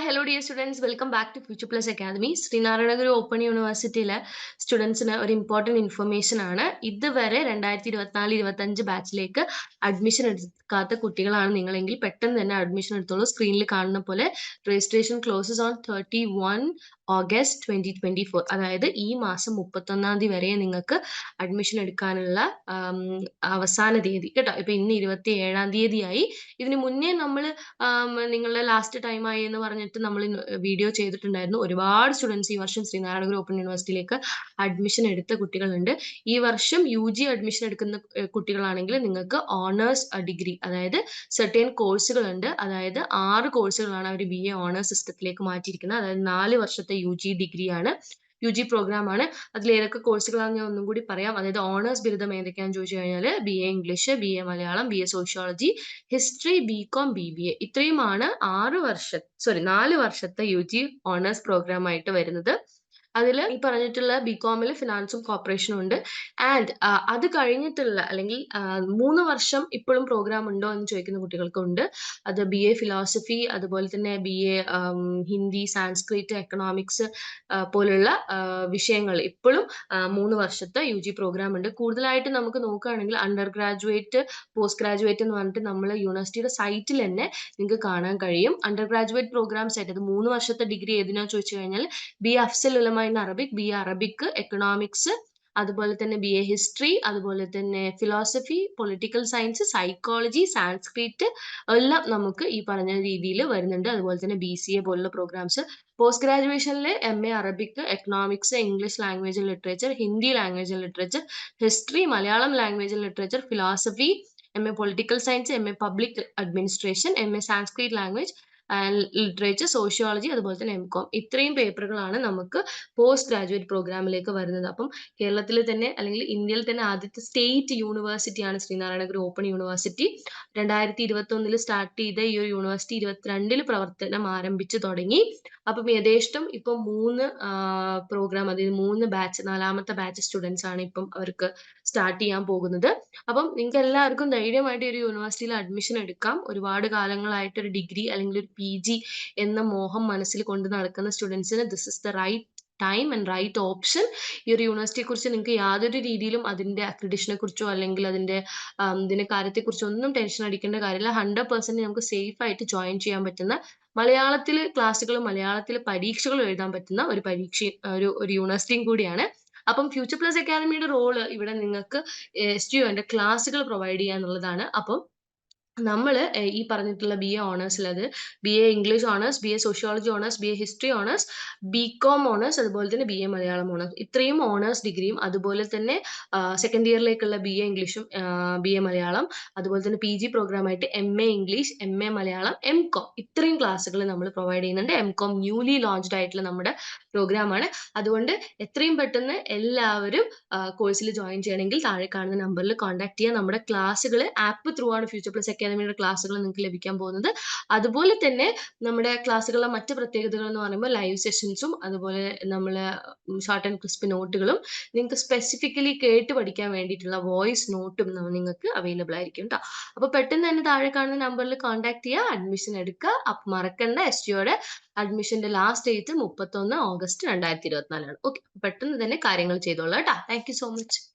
Dear students welcome back to future plus academy Sreenarayanaguru open യൂണിവേഴ്സിറ്റിയിലെ സ്റ്റുഡൻസിന് ഒരു important information ആണ്. ഇതുവരെ രണ്ടായിരത്തി ഇരുപത്തിനാല് ഇരുപത്തഞ്ച് ബാച്ചിലേക്ക് അഡ്മിഷൻ എടുക്കാത്ത കുട്ടികളാണ് നിങ്ങളെങ്കിൽ പെട്ടെന്ന് തന്നെ അഡ്മിഷൻ എടുത്തോളൂ. സ്ക്രീനിൽ കാണുന്ന പോലെ registration closes on thirty one August twenty twenty four അതായത് ഈ മാസം മുപ്പത്തൊന്നാം തീയതി വരെ നിങ്ങൾക്ക് അഡ്മിഷൻ എടുക്കാനുള്ള അവസാന തീയതി. കേട്ടോ? ഇപ്പൊ ഇന്ന് ഇരുപത്തി ഏഴാം തീയതിയായി. ഇതിനു മുന്നേ നമ്മൾ നിങ്ങളുടെ ലാസ്റ്റ് ടൈം ആയി എന്ന് പറഞ്ഞിട്ട് നമ്മൾ വീഡിയോ ചെയ്തിട്ടുണ്ടായിരുന്നു. ഒരുപാട് സ്റ്റുഡൻസ് ഈ വർഷം ശ്രീനാരായണ ഗുരു ഓപ്പൺ യൂണിവേഴ്സിറ്റിയിലേക്ക് അഡ്മിഷൻ എടുത്ത കുട്ടികളുണ്ട്. ഈ വർഷം യു ജി അഡ്മിഷൻ എടുക്കുന്ന കുട്ടികളാണെങ്കിൽ നിങ്ങൾക്ക് ഓണേഴ്സ് ഡിഗ്രി അതായത് സെർട്ടേൺ കോഴ്സുകളുണ്ട് അതായത് ആറ് കോഴ്സുകളാണ് അവർ ബി എ ഓണേഴ്സ് സിസ്റ്റത്തിലേക്ക് മാറ്റിയിരിക്കുന്നത്. അതായത് നാല് വർഷത്തെ യു ജി ഡിഗ്രിയാണ് യു ജി പ്രോഗ്രാം ആണ്. അതിൽ ഏതൊക്കെ കോഴ്സുകളാണെന്ന് ഞാൻ ഒന്നും കൂടി പറയാം. അതായത് ഓണേഴ്സ് ബിരുദം ഏതൊക്കെയാണെന്ന് ചോദിച്ചു കഴിഞ്ഞാൽ B A English B A Malayalam B A sociology history B com B B A ഇത്രയുമാണ് ആറ് വർഷ സോറി നാല് വർഷത്തെ യു ജി ഓണേഴ്സ് പ്രോഗ്രാം ആയിട്ട് വരുന്നത്. അതിൽ ഈ പറഞ്ഞിട്ടുള്ള ബികോമിൽ ഫിനാൻസും കോർപ്പറേഷനും ഉണ്ട്. ആൻഡ് അത് കഴിഞ്ഞിട്ടുള്ള അല്ലെങ്കിൽ മൂന്ന് വർഷം ഇപ്പോഴും പ്രോഗ്രാം ഉണ്ടോ എന്ന് ചോദിക്കുന്ന കുട്ടികൾക്കുണ്ട് അത് ബി എ ഫിലോസഫി അതുപോലെ തന്നെ B A Hindi Sanskrit economics പോലുള്ള വിഷയങ്ങൾ ഇപ്പോഴും മൂന്ന് വർഷത്തെ യു ജി പ്രോഗ്രാം ഉണ്ട്. കൂടുതലായിട്ട് നമുക്ക് നോക്കുകയാണെങ്കിൽ അണ്ടർ ഗ്രാജുവേറ്റ് പോസ്റ്റ് ഗ്രാജുവേറ്റ് എന്ന് പറഞ്ഞിട്ട് നമ്മൾ യൂണിവേഴ്സിറ്റിയുടെ സൈറ്റിൽ തന്നെ നിങ്ങൾക്ക് കാണാൻ കഴിയും. അണ്ടർ ഗ്രാജുവേറ്റ് പ്രോഗ്രാംസ് ആയിട്ട് അത് മൂന്ന് വർഷത്തെ ഡിഗ്രി ഏതിനാ ചോദിച്ചു കഴിഞ്ഞാൽ B Afzal Ulama in Arabic B A Arabic economics അതുപോലെ തന്നെ ബി എ ഹിസ്റ്ററി അതുപോലെ തന്നെ philosophy political science psychology Sanskrit എല്ലാം നമുക്ക് ഈ പറഞ്ഞ രീതിയിൽ വരുന്നുണ്ട്. അതുപോലെ തന്നെ ബി സി എ പോലുള്ള programs post ഗ്രാജുവേഷനിൽ M A Arabic economics English language literature Hindi language literature history Malayalam language literature philosophy M A political science M A public administration M A Sanskrit language literature sociology അതുപോലെ തന്നെ M com ഇത്രയും പേപ്പറുകളാണ് നമുക്ക് post graduate പ്രോഗ്രാമിലേക്ക് വരുന്നത്. അപ്പം കേരളത്തിൽ തന്നെ അല്ലെങ്കിൽ ഇന്ത്യയിൽ തന്നെ ആദ്യത്തെ സ്റ്റേറ്റ് യൂണിവേഴ്സിറ്റിയാണ് ശ്രീനാരായണഗുരു ഓപ്പൺ യൂണിവേഴ്സിറ്റി. രണ്ടായിരത്തി ഇരുപത്തി സ്റ്റാർട്ട് ചെയ്ത ഈ ഒരു യൂണിവേഴ്സിറ്റി ഇരുപത്തിരണ്ടിൽ പ്രവർത്തനം ആരംഭിച്ചു തുടങ്ങി. അപ്പം യഥേഷ്ടം ഇപ്പം മൂന്ന് പ്രോഗ്രാം അതായത് മൂന്ന് ബാച്ച് നാലാമത്തെ ബാച്ച് സ്റ്റുഡൻസ് ആണ് ഇപ്പം അവർക്ക് സ്റ്റാർട്ട് ചെയ്യാൻ പോകുന്നത്. അപ്പം നിങ്ങൾക്ക് എല്ലാവർക്കും ധൈര്യമായിട്ട് ഒരു യൂണിവേഴ്സിറ്റിയിൽ അഡ്മിഷൻ എടുക്കാം. ഒരുപാട് കാലങ്ങളായിട്ട് ഒരു ഡിഗ്രി അല്ലെങ്കിൽ ഒരു പി ജി എന്ന മോഹം മനസ്സിൽ കൊണ്ട് നടക്കുന്ന സ്റ്റുഡൻസിന് this is the right time and right option ഈ ഒരു യൂണിവേഴ്സിറ്റിയെ കുറിച്ച് നിങ്ങൾക്ക് യാതൊരു രീതിയിലും അതിന്റെ അക്രഡിഷനെ കുറിച്ചോ അല്ലെങ്കിൽ അതിന്റെ ഇതിന്റെ കാര്യത്തെക്കുറിച്ചോ ഒന്നും ടെൻഷൻ അടിക്കേണ്ട കാര്യമില്ല. ഹൺഡ്രഡ് പെർസെന്റ് നമുക്ക് സേഫ് ആയിട്ട് ജോയിൻ ചെയ്യാൻ പറ്റുന്ന മലയാളത്തിൽ ക്ലാസ്സുകൾ മലയാളത്തിൽ പരീക്ഷകൾ എഴുതാൻ പറ്റുന്ന ഒരു പരീക്ഷ ഒരു യൂണിവേഴ്സിറ്റിയും കൂടിയാണ്. അപ്പം ഫ്യൂച്ചർ പ്ലസ് അക്കാദമിയുടെ റോൾ ഇവിടെ നിങ്ങൾക്ക് എസ് ടി ഒന്റെ ക്ലാസ്സുകൾ പ്രൊവൈഡ് ചെയ്യുക എന്നുള്ളതാണ് അപ്പം നമ്മൾ ഈ പറഞ്ഞിട്ടുള്ള B A ഓണേഴ്സിലത് B A English honours B A sociology honours B A history honours B com honours അതുപോലെ തന്നെ ബി എ മലയാളം ഓണേഴ്സ് ഇത്രയും ഓണേഴ്സ് ഡിഗ്രിയും അതുപോലെ തന്നെ സെക്കൻഡ് ഇയറിലേക്കുള്ള ബി എ ഇംഗ്ലീഷും ബി എ മലയാളം അതുപോലെ തന്നെ P G പ്രോഗ്രാമായിട്ട് M A English M A Malayalam M com ഇത്രയും ക്ലാസ്സുകൾ നമ്മൾ പ്രൊവൈഡ് ചെയ്യുന്നുണ്ട്. എം കോം ന്യൂലി ലോഞ്ച്ഡ് ആയിട്ടുള്ള നമ്മുടെ പ്രോഗ്രാമാണ് അതുകൊണ്ട് എത്രയും പെട്ടെന്ന് എല്ലാവരും കോഴ്സിൽ ജോയിൻ ചെയ്യണമെങ്കിൽ താഴെ കാണുന്ന നമ്പറിൽ കോൺടാക്ട് ചെയ്യുക നമ്മുടെ ക്ലാസ്സുകൾ ആപ്പ് ത്രൂ ആണ് ഫ്യൂച്ചർ പ്ലസ് അക്കാദമിയുടെ ക്ലാസ്സുകൾ നിങ്ങൾക്ക് ലഭിക്കാൻ പോകുന്നത്. അതുപോലെ തന്നെ നമ്മുടെ ക്ലാസ്സുകളിലെ മറ്റ് പ്രത്യേകതകൾ എന്ന് പറയുമ്പോൾ ലൈവ് സെഷൻസും അതുപോലെ നമ്മൾ ഷോർട്ട് ആൻഡ് ക്രിസ്പ് നോട്ടുകളും നിങ്ങൾക്ക് സ്പെസിഫിക്കലി കേട്ട് പഠിക്കാൻ വേണ്ടിയിട്ടുള്ള വോയിസ് നോട്ടും നിങ്ങൾക്ക് അവൈലബിൾ ആയിരിക്കും കേട്ടോ അപ്പോൾ പെട്ടെന്ന് തന്നെ താഴെ കാണുന്ന നമ്പറിൽ കോൺടാക്ട് ചെയ്യുക അഡ്മിഷൻ എടുക്കുക. അപ്പം മറക്കണ്ട എസ് ടിയുടെ അഡ്മിഷന്റെ ലാസ്റ്റ് ഡേറ്റ് മുപ്പത്തൊന്ന് ഓഗസ്റ്റ് രണ്ടായിരത്തി ഇരുപത്തിനാലാണ്. ഓക്കെ പെട്ടെന്ന് തന്നെ കാര്യങ്ങൾ ചെയ്തോളാം കേട്ടോ താങ്ക് യു സോ മച്ച്